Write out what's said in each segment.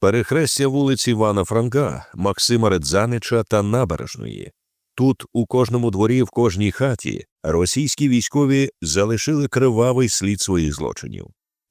Перехрестя вулиці Івана Франка, Максима Редзанича та Набережної. Тут, у кожному дворі, в кожній хаті, російські військові залишили кривавий слід своїх злочинів.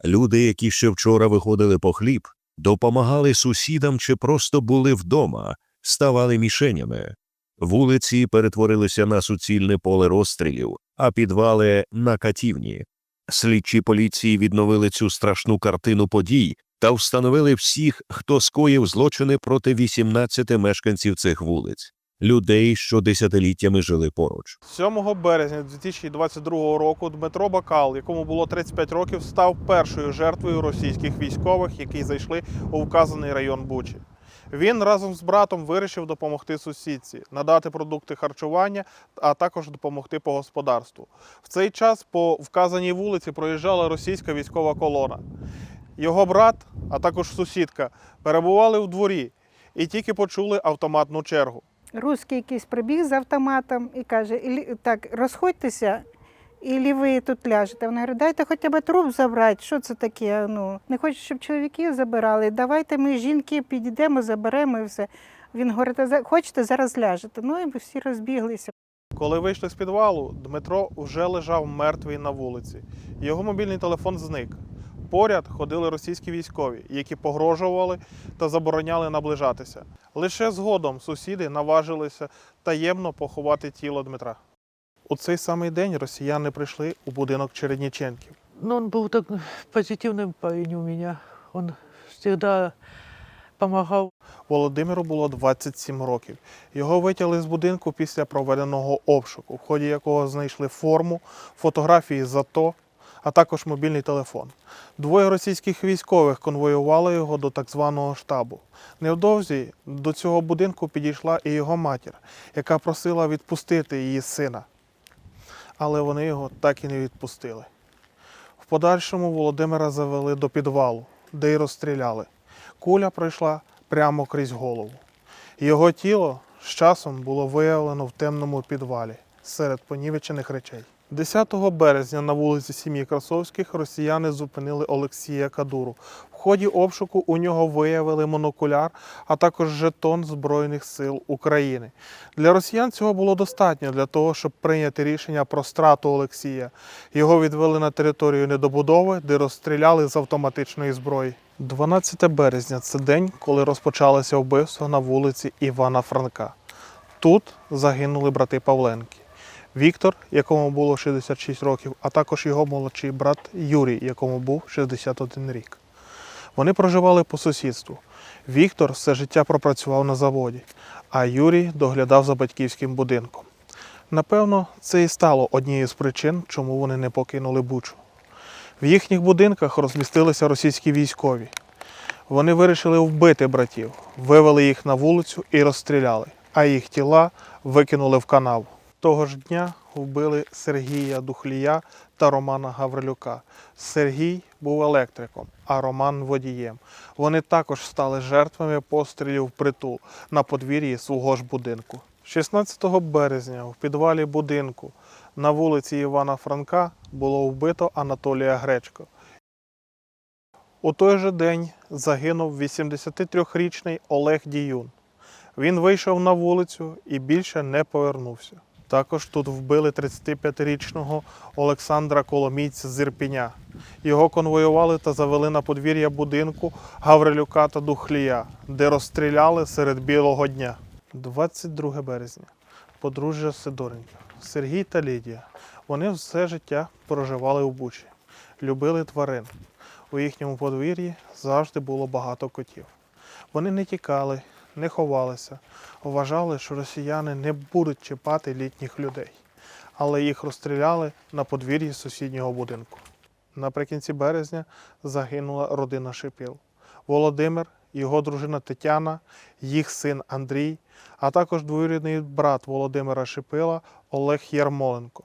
Люди, які ще вчора виходили по хліб, допомагали сусідам чи просто були вдома, ставали мішенями. Вулиці перетворилися на суцільне поле розстрілів, а підвали на катівні. Слідчі поліції відновили цю страшну картину подій та встановили всіх, хто скоїв злочини проти 18 мешканців цих вулиць, людей, що десятиліттями жили поруч. 7 березня 2022 року Дмитро Бакал, якому було 35 років, став першою жертвою російських військових, які зайшли у вказаний район Бучі. Він разом з братом вирішив допомогти сусідці, надати продукти харчування, а також допомогти по господарству. В цей час по вказаній вулиці проїжджала російська військова колона. Його брат, а також сусідка, перебували в дворі і тільки почули автоматну чергу. Русський якийсь прибіг з автоматом і каже: так, розходьтеся, і ви тут ляжете. Вона говорить, дайте хоча б труп забрати. Що це таке? Ну, не хочу, щоб чоловіків забирали. Давайте ми жінки підійдемо, заберемо і все. Він говорить, хочете, зараз ляжете. Ну і всі розбіглися. Коли вийшли з підвалу, Дмитро вже лежав мертвий на вулиці. Його мобільний телефон зник. Поряд ходили російські військові, які погрожували та забороняли наближатися. Лише згодом сусіди наважилися таємно поховати тіло Дмитра. У цей самий день росіяни прийшли у будинок Чередніченків. Ну, он был так позитивный парень у меня. Он всегда помогал. Володимиру було 27 років. Його витягли з будинку після проведеного обшуку, в ході якого знайшли форму, фотографії з АТО, а також мобільний телефон. Двоє російських військових конвоювали його до так званого штабу. Невдовзі до цього будинку підійшла і його матір, яка просила відпустити її сина. Але вони його так і не відпустили. В подальшому Володимира завели до підвалу, де й розстріляли. Куля пройшла прямо крізь голову. Його тіло з часом було виявлено в темному підвалі серед понівечених речей. 10 березня на вулиці сім'ї Красовських росіяни зупинили Олексія Кадуру. В ході обшуку у нього виявили монокуляр, а також жетон Збройних сил України. Для росіян цього було достатньо для того, щоб прийняти рішення про страту Олексія. Його відвели на територію недобудови, де розстріляли з автоматичної зброї. 12 березня це день, коли розпочалося вбивство на вулиці Івана Франка. Тут загинули брати Павленки. Віктор, якому було 66 років, а також його молодший брат Юрій, якому був 61 рік. Вони проживали по сусідству. Віктор все життя пропрацював на заводі, а Юрій доглядав за батьківським будинком. Напевно, це і стало однією з причин, чому вони не покинули Бучу. В їхніх будинках розмістилися російські військові. Вони вирішили вбити братів, вивели їх на вулицю і розстріляли, а їх тіла викинули в канаву. Того ж дня вбили Сергія Духлія та Романа Гаврилюка. Сергій був електриком, а Роман водієм. Вони також стали жертвами пострілів в притул на подвір'ї свого ж будинку. 16 березня в підвалі будинку на вулиці Івана Франка було вбито Анатолія Гречко. У той же день загинув 83-річний Олег Діюн. Він вийшов на вулицю і більше не повернувся. Також тут вбили 35-річного Олександра Коломійця з Ірпіня. Його конвоювали та завели на подвір'я будинку Гаврилюка та Духлія, де розстріляли серед білого дня. 22 березня. Подружжя Сидоренків. Сергій та Лідія. Вони все життя проживали у Бучі, любили тварин. У їхньому подвір'ї завжди було багато котів. Вони не тікали, не ховалися, вважали, що росіяни не будуть чіпати літніх людей, але їх розстріляли на подвір'ї сусіднього будинку. Наприкінці березня загинула родина Шипіл. Володимир, його дружина Тетяна, їх син Андрій, а також двоюрідний брат Володимира Шипила Олег Ярмоленко.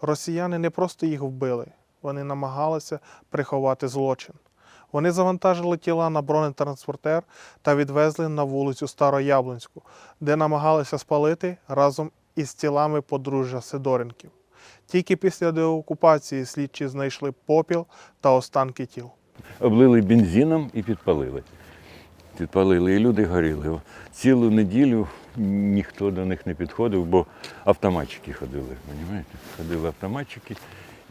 Росіяни не просто їх вбили, вони намагалися приховати злочин. Вони завантажили тіла на бронетранспортер та відвезли на вулицю Старояблонську, де намагалися спалити разом із тілами подружжя Сидоренків. Тільки після деокупації слідчі знайшли попіл та останки тіл. облили бензином і підпалили. підпалили, і люди горіли. Цілу неділю ніхто до них не підходив, бо автоматчики ходили. Розумієте? Ходили автоматчики,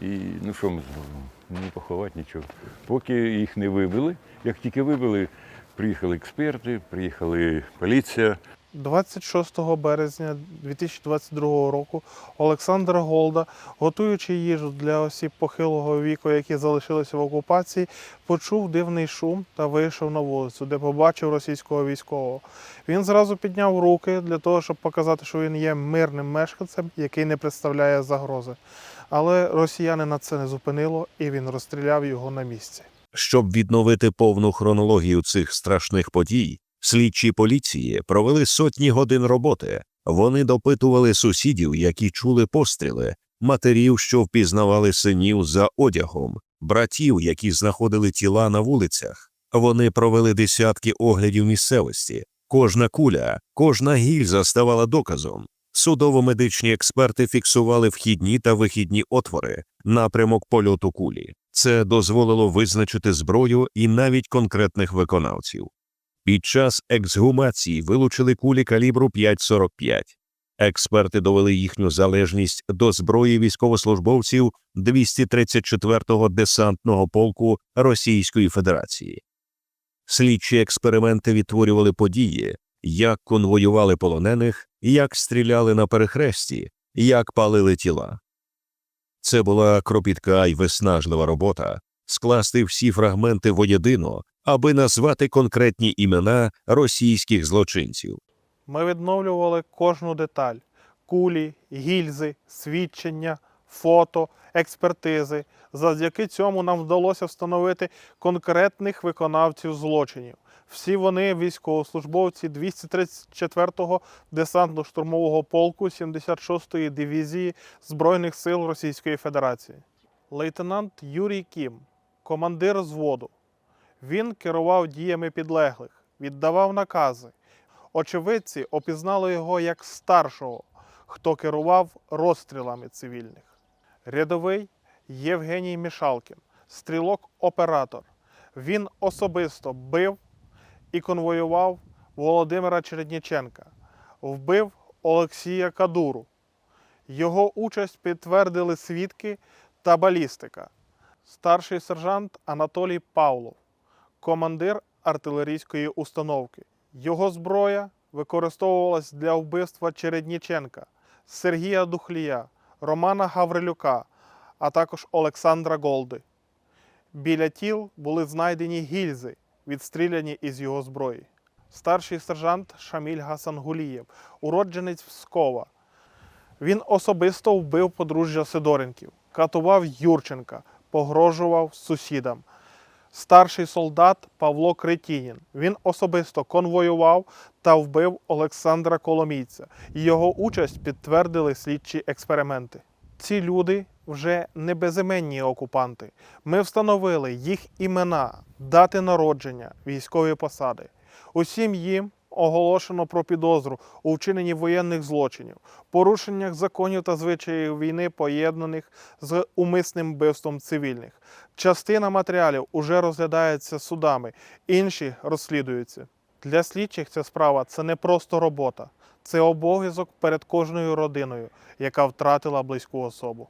і ну що ми зробимо? Не поховати нічого. Поки їх не вибили, як тільки вибили, приїхали експерти, приїхали поліція. 26 березня 2022 року Олександр Голда, готуючи їжу для осіб похилого віку, які залишилися в окупації, почув дивний шум та вийшов на вулицю, де побачив російського військового. Він зразу підняв руки для того, щоб показати, що він є мирним мешканцем, який не представляє загрози. Але росіяни на це не зупинило, і він розстріляв його на місці. Щоб відновити повну хронологію цих страшних подій, слідчі поліції провели сотні годин роботи. Вони допитували сусідів, які чули постріли, матерів, що впізнавали синів за одягом, братів, які знаходили тіла на вулицях. Вони провели десятки оглядів місцевості. Кожна куля, кожна гільза ставала доказом. Судово-медичні експерти фіксували вхідні та вихідні отвори, напрямок польоту кулі. Це дозволило визначити зброю і навіть конкретних виконавців. Під час ексгумації вилучили кулі калібру 5,45. Експерти довели їхню залежність до зброї військовослужбовців 234-го десантного полку Російської Федерації. Слідчі експерименти відтворювали події, як конвоювали полонених, як стріляли на перехресті, як палили тіла. Це була кропітка й виснажлива робота скласти всі фрагменти воєдино, аби назвати конкретні імена російських злочинців. Ми відновлювали кожну деталь: кулі, гільзи, свідчення, фото, експертизи. Завдяки цьому нам вдалося встановити конкретних виконавців злочинів. Всі вони військовослужбовці 234-го десантно-штурмового полку 76-ї дивізії Збройних сил Російської Федерації. Лейтенант Юрій Кім, командир взводу. Він керував діями підлеглих, віддавав накази. Очевидці опізнали його як старшого, хто керував розстрілами цивільних. Рядовий Євгеній Мішалкін, стрілок-оператор. Він особисто бив і конвоював Володимира Чередніченка, вбив Олексія Кадуру. Його участь підтвердили свідки та балістика. Старший сержант Анатолій Павлов, командир артилерійської установки. Його зброя використовувалась для вбивства Чередніченка, Сергія Духлія, Романа Гаврилюка, а також Олександра Голди. Біля тіл були знайдені гільзи, відстріляні із його зброї. Старший сержант Шаміль Гасангулієв, уродженець Пскова. Він особисто вбив подружжя Сидоренків, катував Юрченка, погрожував сусідам. Старший солдат Павло Кретінін. Він особисто конвоював та вбив Олександра Коломійця. Його участь підтвердили слідчі експерименти. Ці люди вже не безіменні окупанти. Ми встановили їх імена, дати народження, військові посади. Усім їм оголошено про підозру у вчиненні воєнних злочинів, порушеннях законів та звичаїв війни, поєднаних з умисним вбивством цивільних. Частина матеріалів уже розглядається судами, інші розслідуються. Для слідчих ця справа це не просто робота, це обов'язок перед кожною родиною, яка втратила близьку особу.